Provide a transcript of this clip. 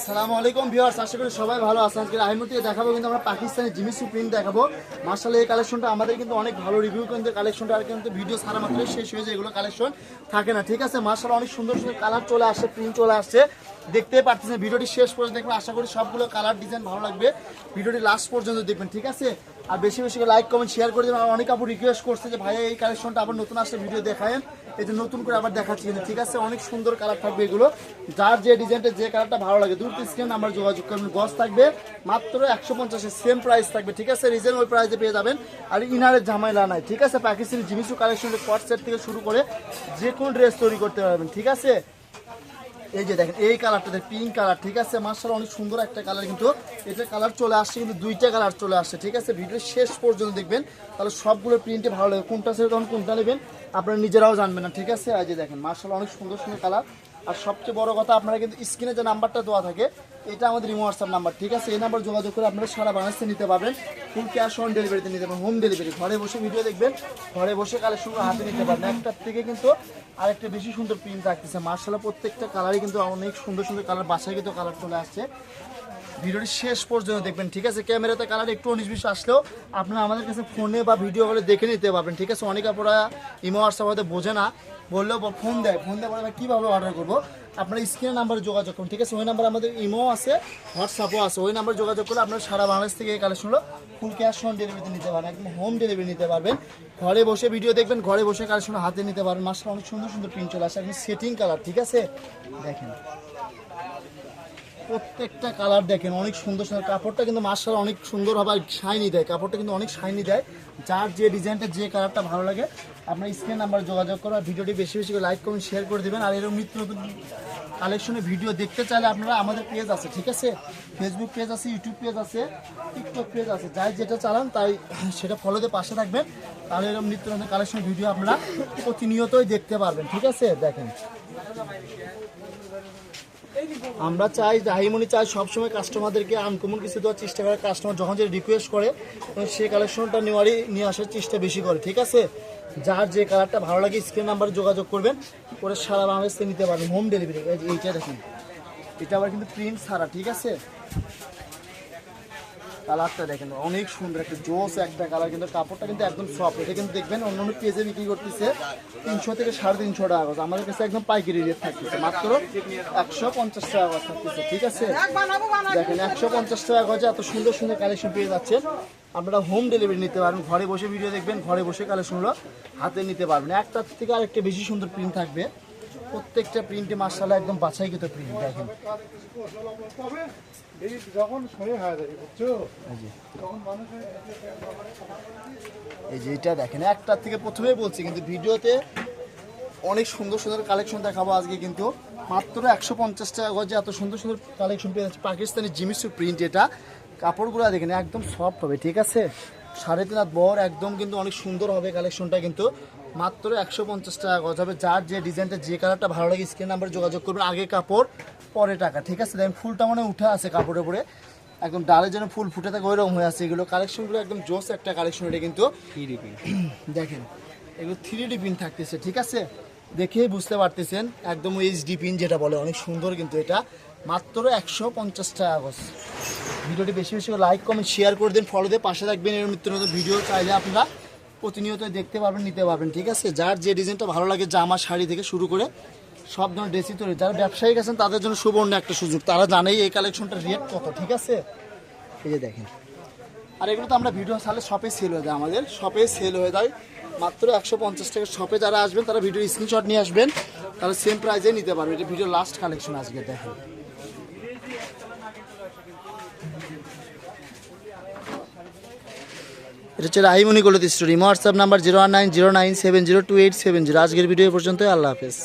আসসালামু আলাইকুম ভিউয়ার্স, আশা করি সবাই ভালো আছেন। আজকে আইমু থেকে দেখাবো কিন্তু আমরা পাকিস্তানের জিমিসু প্রিন্ট দেখাবো। মার্শাল এই কালেকশনটা আমাদের কিন্তু অনেক ভালো রিভিউ কিন্তু কালেকশনটা আর কিন্তু ভিডিও সারা মাত্রই শেষ হয়ে যায়, এগুলো কালেকশন থাকে না। ঠিক আছে, মার্শাল অনেক সুন্দর সুন্দর কালার চলে আসছে প্রিন্ট চলে আসছে দেখতেই পাচ্ছেন ভিডিওটি শেষ পর্যন্ত দেখবেন। আশা করি সবগুলো কালার ডিজাইন ভালো লাগবে। ভিডিওটি লাস্ট পর্যন্ত দেখবেন, ঠিক আছে? আর বেশি বেশি লাইক কমেন্ট শেয়ার করে দেবেন। আর অনেক আপু রিকোয়েস্ট করছে যে, ভাইয়া, এই কালেকশনটা আবার নতুন আসলে ভিডিও দেখায়েন। এই যে নতুন করে আবার দেখাচ্ছি কিন্তু ঠিক আছে? অনেক সুন্দর কালার থাকবে এগুলো। যার যে ডিজাইনটা যে কালারটা ভালো লাগে দ্রুত স্ক্রিন নাম্বার যোগাযোগ করবেন। গজ থাকবে, মাত্র একশো পঞ্চাশের সেম প্রাইস থাকবে, ঠিক আছে? রিজনেবল প্রাইসে পেয়ে যাবেন। আর ইনারের ঝামেলা নাই, ঠিক আছে? পাকিস্তানি জিমিসু কালেকশন কট সেট থেকে শুরু করে যে কোনো ড্রেস তৈরি করতে পারবেন, ঠিক আছে? এই যে দেখেন, এই কালারটা পিঙ্ক কালার ঠিক আছে? মার্শাল অনেক সুন্দর একটা কালার কিন্তু এটা কালার চলে আসছে, কিন্তু দুইটা কালার চলে আসছে, ঠিক আছে? ভিডিও শেষ পর্যন্ত দেখবেন, তাহলে সবগুলো প্রিন্টে ভালো লাগে। কোনটা সেরকম কোনটা নেবেন, আপনারা নিজেরাও জানবেন না, ঠিক আছে? এই যে দেখেন মার্শাল অনেক সুন্দর সুন্দর কালার আর সবচেয়ে বড় কথা, আপনারা কিন্তু স্ক্রিনে যে নাম্বারটা দেওয়া থাকে, এটা আমাদের ইমো হোয়াটসঅ্যাপ নাম্বার, ঠিক আছে? এই নাম্বার যোগাযোগ করে আপনারা সারা বাংলাদেশে নিতে পারবেন। ফুল ক্যাশ অন ডেলিভারিতে নিতে পারবেন হোম ডেলিভারি ঘরে বসে ভিডিও দেখবেন, ঘরে বসে কালেকশন হাতে নিতে পারবেন। একটার থেকে কিন্তু আরেকটা বেশি সুন্দর প্রিন্ট থাকতেছে। মার্শাল প্রত্যেকটা কালারই কিন্তু অনেক সুন্দর সুন্দর কালার বাসায় কিন্তু কালার চলে আসছে। ভিডিওটি শেষ পর্যন্ত দেখবেন, ঠিক আছে? ক্যামেরাতে কালার একটু উনিশ বিশ আসলেও আপনারা আমাদের কাছে ফোনে বা ভিডিও কলে দেখে নিতে পারবেন, ঠিক আছে? অনেক আপনারা ইমো হোয়াটসঅ্যাপ হয়তো বোঝে না, বললেও ফোন দেয়। ফোন পরে আমরা কীভাবে অর্ডার করব? আপনারা স্ক্রিনের নাম্বারে যোগাযোগ করুন, ঠিক আছে? ওই নাম্বার আমাদের ইমো আছে হোয়াটসঅ্যাপও আছে। ওই নাম্বারে যোগাযোগ করলে আপনারা সারা বাংলাদেশ থেকে এই কালেকশনগুলো ফুল ক্যাশ অন ডেলিভারিতে নিতে পারবেন, একদম হোম ডেলিভারি নিতে পারবেন। ঘরে বসে ভিডিও দেখবেন, ঘরে বসে কালেকশন হাতে নিতে পারবেন। মাসে অনেক সুন্দর সুন্দর প্রিন্ট চলে আসে, একদম সেটিং কালার ঠিক আছে? দেখেন। প্রত্যেকটা কালার দেখেন, অনেক সুন্দর সুন্দর কাপড়টা কিন্তু মার্শাল অনেক সুন্দর হবে আর শাইনি দেয়, কাপড়টা কিন্তু অনেক শাইনি দেয়। যার যে ডিজাইনটা যে কালারটা ভালো লাগে, আপনার স্ক্রিন নাম্বার যোগাযোগ করো আর ভিডিওটি বেশি বেশি করে লাইক কমেন্ট শেয়ার করে দেবেন। আর এরকম নিত্য নতুন কালেকশনের ভিডিও দেখতে চাইলে আপনারা আমাদের পেজ আছে, ঠিক আছে? ফেসবুক পেজ আছে ইউটিউব পেজ আছে টিকটক পেজ আছে, যাই যেটা চালান তাই সেটা ফলোতে পাশে থাকবেন। তাহলে এরকম নিত্য নতুন কালেকশনের ভিডিও আপনারা প্রতিনিয়তই দেখতে পারবেন, ঠিক আছে? দেখেন। আমরা চাই হাইমনি চাই সবসময় কাস্টমারদেরকে আনকমন কিছু দেওয়ার চেষ্টা করে। কাস্টমার যখন যে রিকোয়েস্ট করে সে কালেকশনটা নেওয়ারই, নিয়ে আসার চেষ্টা বেশি করে, ঠিক আছে? যার যে কালারটা ভালো লাগে স্ক্রিন নাম্বারে যোগাযোগ করবেন, করে সারা বাংলাদেশে নিতে পারবেন হোম ডেলিভারি এইটা দেখুন, এটা আবার কিন্তু প্রিন্ট ছাড়া, ঠিক আছে? কালারটা দেখেন, অনেক সুন্দর একটা জোস একটা কালার, কিন্তু কাপড়টা কিন্তু একদম সফট এটা কিন্তু দেখবেন, অন্য অন্য পেজে বিক্রি করতেছে তিনশো থেকে সাড়ে তিনশো টাকা। আমাদের কাছে একদম পাইকারি রেট থাকতেছে, মাত্র একশো পঞ্চাশ টাকা করে থাকতেছে, ঠিক আছে? দেখেন, একশো পঞ্চাশ টাকা গজে এত সুন্দর সুন্দর কালেকশন পেয়ে যাচ্ছেন। আপনারা হোম ডেলিভারি নিতে পারবেন, ঘরে বসে ভিডিও দেখবেন, ঘরে বসে কালেকশনগুলো হাতে নিতে পারবেন। একটার থেকে আরেকটা বেশি সুন্দর প্রিন্ট থাকবে। প্রত্যেকটা প্রিন্টে মার্শাল্লাহ একদম বাছাই বাছাইকৃত প্রিন্ট দেখেন। এই যে এটা দেখেন, একটার থেকে প্রথমেই বলছি, কিন্তু ভিডিওতে অনেক সুন্দর সুন্দর কালেকশন দেখাবো আজকে কিন্তু। মাত্র একশো পঞ্চাশ টাকা গজে এত সুন্দর সুন্দর কালেকশন পেয়ে যাচ্ছে। পাকিস্তানি জিমিসু প্রিন্ট এটা। কাপড়গুলো দেখেন, একদম সফট হবে, ঠিক আছে? সাড়ে তিন হাত বর একদম কিন্তু অনেক সুন্দর হবে কালেকশনটা কিন্তু। মাত্র একশো পঞ্চাশ টাকা গজ হবে। যার যে ডিজাইনটা যে কালারটা ভালো লাগে স্ক্রিন নাম্বারে যোগাযোগ করবেন। আগে কাপড় পরে টাকা ঠিক আছে? দেখেন ফুলটা মানে উঠে আছে কাপড়ের উপরে। একদম ডালে যেন ফুল ফুটে থাকে ওইরকম হয়ে আছে এগুলো। কালেকশনগুলো একদম জোস একটা কালেকশন এটা কিন্তু দেখেন এগুলো থ্রি ডি পিন থাকতেছে ঠিক আছে? দেখেই বুঝতে পারতেছেন। একদম এইচডি পিন যেটা বলে অনেক সুন্দর কিন্তু এটা। মাত্র একশো পঞ্চাশ টাকা গজ। ভিডিওটি বেশি বেশি লাইক কমেন্ট শেয়ার করে দিন ফলো দিয়ে পাশে থাকবেন এর নিত্য নতুন ভিডিও চাইলে আপনারা প্রতিনিয়ত দেখতে পারবেন, নিতে পারবেন, ঠিক আছে? যার যে ডিজাইনটা ভালো লাগে, জামা, শাড়ি থেকে শুরু করে সব ধরনের ড্রেসই তৈরি। যারা ব্যবসায়ী আছেন, তাদের জন্য সুবর্ণ একটা সুযোগ। তারা জানেই এই কালেকশনটার রেট কত, ঠিক আছে? এই যে দেখেন। আর এগুলো তো আমরা ভিডিও সালে শপে সেল হয়ে যায় আমাদের। শপে সেল হয়ে যায় মাত্র একশো পঞ্চাশ টাকা। শপে যারা আসবেন, তারা ভিডিও স্ক্রিনশট নিয়ে আসবেন। তারা সেম প্রাইজে নিতে পারবে। এটা ভিডিও লাস্ট কালেকশন আজকে, দেখেন। এটা হচ্ছে রাহিমনি কলতি story. WhatsApp number zero one nine zero nine seven zero two eight seven zero আজকের ভিডিও পর্যন্ত আল্লাহ হাফেজ।